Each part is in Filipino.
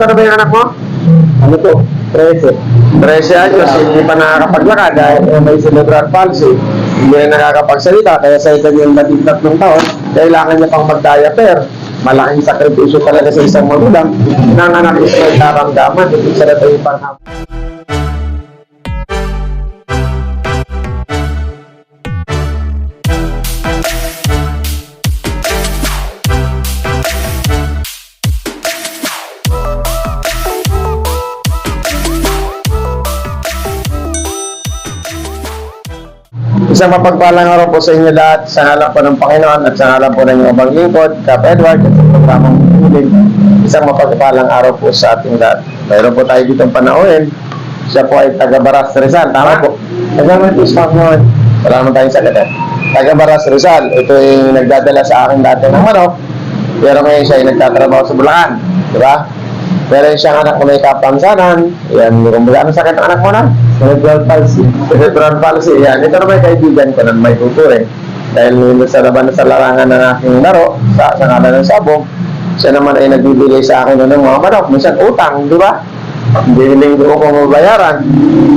Ano ba yung anak mo? Ano po? 13. 13 anyos, hindi pa nakakapaglakad dahil may cerebral palsy. Hindi na nakakapagsalita, kaya sa edad yung labing tatlong taon, kailangan niya pang mag-diaper. Malaking sakripisyo talaga sa isang magulang nang anak is may karamdaman, hindi siya na tayo Isang mapagpalang araw po sa inyo lahat sa ngalan po ng Panginoon at sa ngalan po ng inyong ibang lingkod, Kap Edward at sa programang Pumulin. Isang mapagpalang araw po sa ating lahat. Mayroon po tayo ditong panauhin. Siya po ay taga Baras Rizal. Tama po. Taga Matis Panginoon. Wala naman tayong sagot eh. Taga Baras Rizal. Ito yung nagdadala sa akin dati ng manok. Pero ngayon siya ay nagtatrabaho sa Bulacan. Di ba? Meron siyang anak na may kapansanan. Yan, kung baga, ano sakit ng anak mo na? Cerebral palsy. Cerebral palsy. Yan, ito naman kaibigan ko na may tuturing. Dahil nung sa laban sa larangan ng aking laro, sa, sa ngalan ng sabog, siya naman ay nagbibigay sa akin ng mga manok. Minsan utang, di ba? Hindi ko kung mabayaran.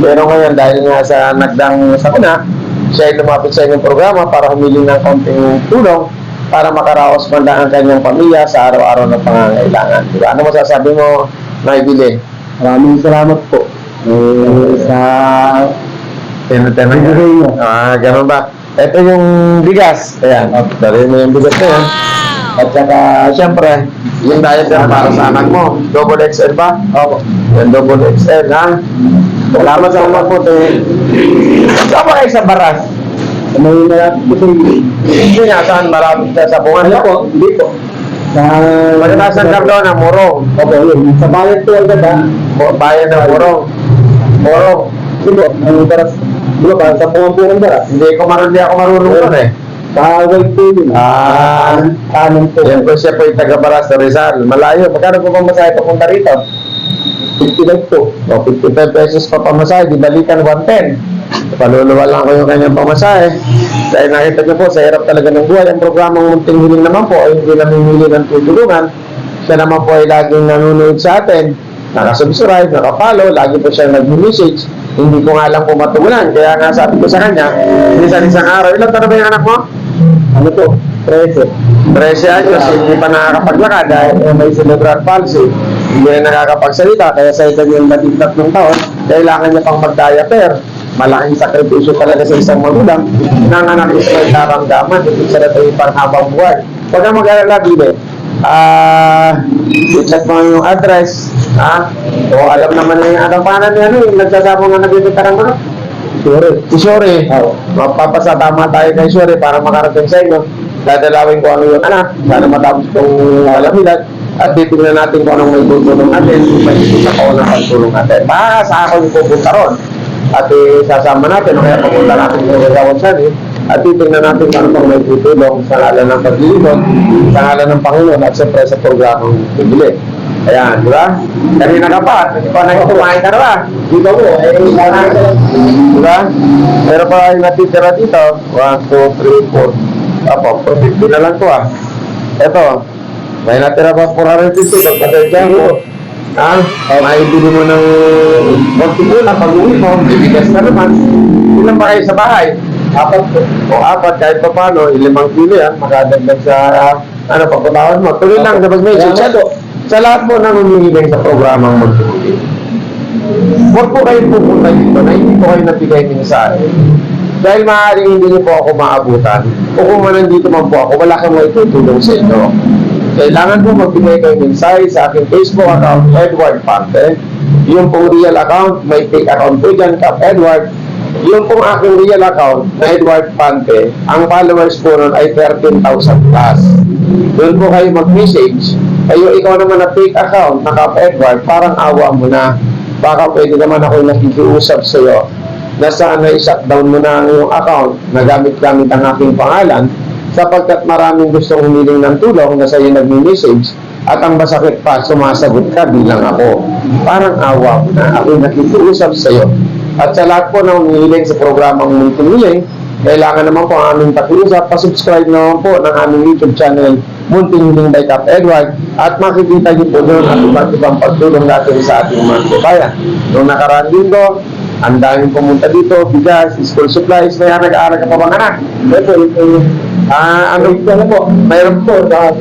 Pero ngayon, dahil nga sa nagdang sa kuna, siya ay lumapit sa inyong programa para humiling ng konting tulong para makaraos man lang ang kanyang pamilya sa araw-araw na pangangailangan. Di ba? Ano masasabi mo, Naibili? Maraming salamat po. Eh, sa Tinatema niya. Mo. Ah, ganun ba? Ito yung bigas. Ayan. Dali mo yung bigas na yan. At saka, siyempre, yung diet na para sa anak mo. Double XL ba? Opo. Yan, double XL, ha? Salamat sa mga puti. Saan ba kayo sa baras? May malapit po sa Hindi nga, saan marami sa sabungan Ano na po? Hindi po. Sa... Maganasan Cardona, Morong. Opo, yun. Sa bayan po ha. Mo- Bayan ng Morong. Morong. Hindi po. Ang baras. Di ba? Sa pungan po ng baras. Hindi ko marunong, hindi ako marunong doon eh. Sa white po yun. Ah. Kanan po. Yan po siya po yung taga Baras sa Rizal. Malayo. Magkano po bang masahe papunta rito? 55 po. O, 55 pesos pa pamasahe. Di balikan 110. Paluluwa lang ko yung kanyang pamasahe. Dahil nakita niyo po, sa hirap talaga ng buhay. Ang programang munting hiling naman po ay hindi namimili ng tutulungan. Siya naman po ay laging nanonood sa atin. Nakasubscribe, nakapalo, lagi po siya nag-message. Hindi ko nga lang po matugunan. Kaya nga sabi ko sa kanya, minsan isang araw, ilang taon ba yung anak mo? Ano po? 13. 13 anyos, hindi pa nakakapaglakad dahil may cerebral palsy. Hindi na nakakapagsalita, kaya sa edad yung labing tatlong taon, kailangan niya pang mag-diaper. Malaking sakripisyo talaga sa isang magulang nang anak is may karamdaman, hindi siya na tayo panghabang buhay. Huwag kang mag-alala, Bibe. Ah, i-check mo yung address. Ha? O alam naman na yung pangalan niya, ano, yung nagsasabong na nabibigkarang ano? Sure. Si Shore. Oo. Magpapasatama tayo kay Shore para makarating sa inyo. Dadalawin ko ano yung anak. Sana matapos itong alamidad. At titignan natin kung anong may tutulong natin. May isa ko ng pagtulong natin. Baka sa ako yung pupunta ron. At eh, sasama natin. Kaya pupunta natin sa Rizawang Sani. At titignan natin kung ano may tutulong sa ngalan ng paglilingkod, sa ngalan ng Panginoon at siyempre sa programang bibili. Ayan, di ba? Kanina ka pa, hindi pa nang kumain ka na ba? Dito po, eh, kumain ka. Di ba? Pero pa ay natitira dito, 1, 2, 3, 4. Apo, profit na lang to ah. Ito, may natira pa 450, pagpasensya ko. Ha? Maibili mo ng konti na pag-uwi mo, bibigas na naman. Ilan ba kayo sa bahay? Apat po. O apat, kahit pa paano, ilimang kilo yan, makadagdag sa, ano, pagkatawad mo. Tuloy lang sa pag-message. Salamat po. Sa lahat po nang humihiling sa programang magtutulong. Huwag po kayo pupunta dito na hindi po kayo nabigay mensahe. Dahil maaaring hindi niyo po ako maabutan. O kung man nandito man po ako, wala kang maitutulong sa inyo. Kailangan po magbigay kayo mensahe sa aking Facebook account, Edward Pante. Yung pong real account, may fake account po dyan, Cap Edward. Yung pong aking real account, na Edward Pante, ang followers po nun ay 13,000 plus. Doon po kayo mag-message. Kayo, ikaw naman na fake account na Cap Edward, parang awa mo na. Baka pwede naman ako nakikiusap sa iyo na sana i-shutdown mo na ang iyong account na gamit-gamit ang aking pangalan sapagkat maraming gustong humiling ng tulong na sa iyo nagmi-message at ang masakit pa, sumasagot ka bilang ako. Parang awa na ako nakikiusap sa iyo. At sa lahat po na humihiling sa programang Munting Hiling, kailangan naman po ang aming pakiusap, pasubscribe naman po ng aming YouTube channel Munting by Cap Edward at makikita niyo po doon ang iba't ibang pagtulong natin sa ating mga kabayan. Noong nakaraan linggo, ang daming pumunta dito, bigas, school supplies, kaya nag-aaral ka pa ba anak? Ito, ito, Ah, ano ano po? Mayroon po, sa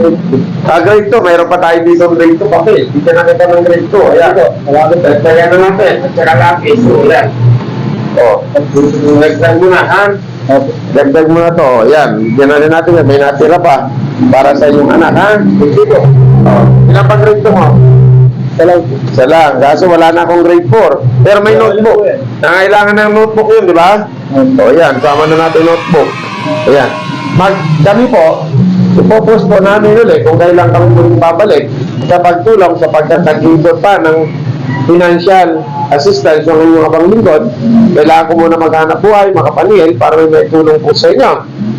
ah, grade 2, mayroon pa tayo dito ng grade 2 papel. Dito na kita ng grade 2. Ayan. Ito, po. Dagdagan na natin. At saka lapis. Yan. O, dagdag mo na, ha? Dagdag mo na to. O, yan. Bigyan na rin natin yan. May natira pa. Para sa iyong anak, ha? Dito. O, ilan pa grade 2 mo? Isa lang. Kaso wala na akong grade 4. Pero may notebook. Nangailangan ng notebook yun, di ba? Opo. O yan, sama na natin notebook. Ayan. Mag, kami po, ipopost po namin ulit kung kailan kami muling babalik sa pagtulong sa pagkakagibot pa ng financial assistance ng inyong abang lingkod. Kailangan ko muna maghanap buhay, makapanil, para may may tulong po sa inyo.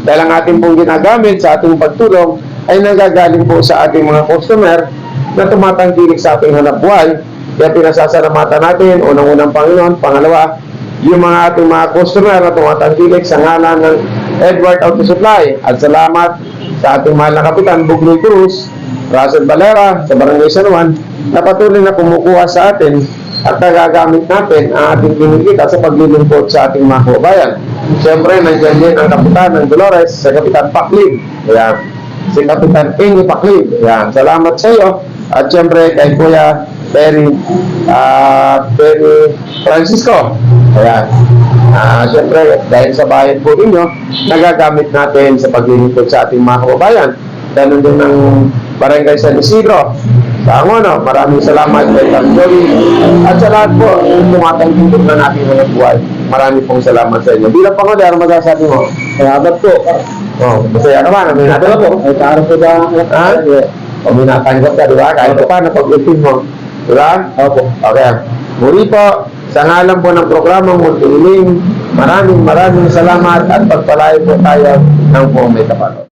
Dahil ang ating pong ginagamit sa ating pagtulong ay nagagaling po sa ating mga customer na tumatangkilik sa ating hanap buhay. Kaya pinasasalamatan natin, unang-unang Panginoon, pangalawa, yung mga ating mga customer na tumatangkilik sa ngalan ng Edward Auto Supply. At salamat sa ating mahal na kapitan, Bugloy Cruz, Russell Valera, sa Barangay San Juan, na patuloy na kumukuha sa atin at nagagamit natin ang ating kinikita sa paglilingkod sa ating mga kababayan. Siyempre, nandiyan din ang kapitan ng Dolores, sa Kapitan Paklib. Ayan. Si Kapitan Ingy Paklib. Ayan. Salamat sa iyo. At siyempre, kay Kuya Perry, ah Perry Francisco. Ayan. Ah, siyempre, dahil sa bayan po ninyo, nagagamit natin sa paglilingkod sa ating mga kababayan. Ganun din ng Barangay San Isidro. Sa Angono, maraming salamat kay Tom Joey. At sa lahat po, yung tumatangkintog na natin mga buhay. Maraming pong salamat sa inyo. Bilang pangulo, ano masasabi mo? Salamat po. Oh, masaya ka ba? May natanggap po. Ay, karoon po ba? Ha? O may natanggap ka, di ba? Kahit pa paano pag-utin mo. Di ba? Opo. Okay. Muli po, sa ngalan po ng programang Multiling, maraming maraming salamat at pagpalain po tayo ng buong may kapalo.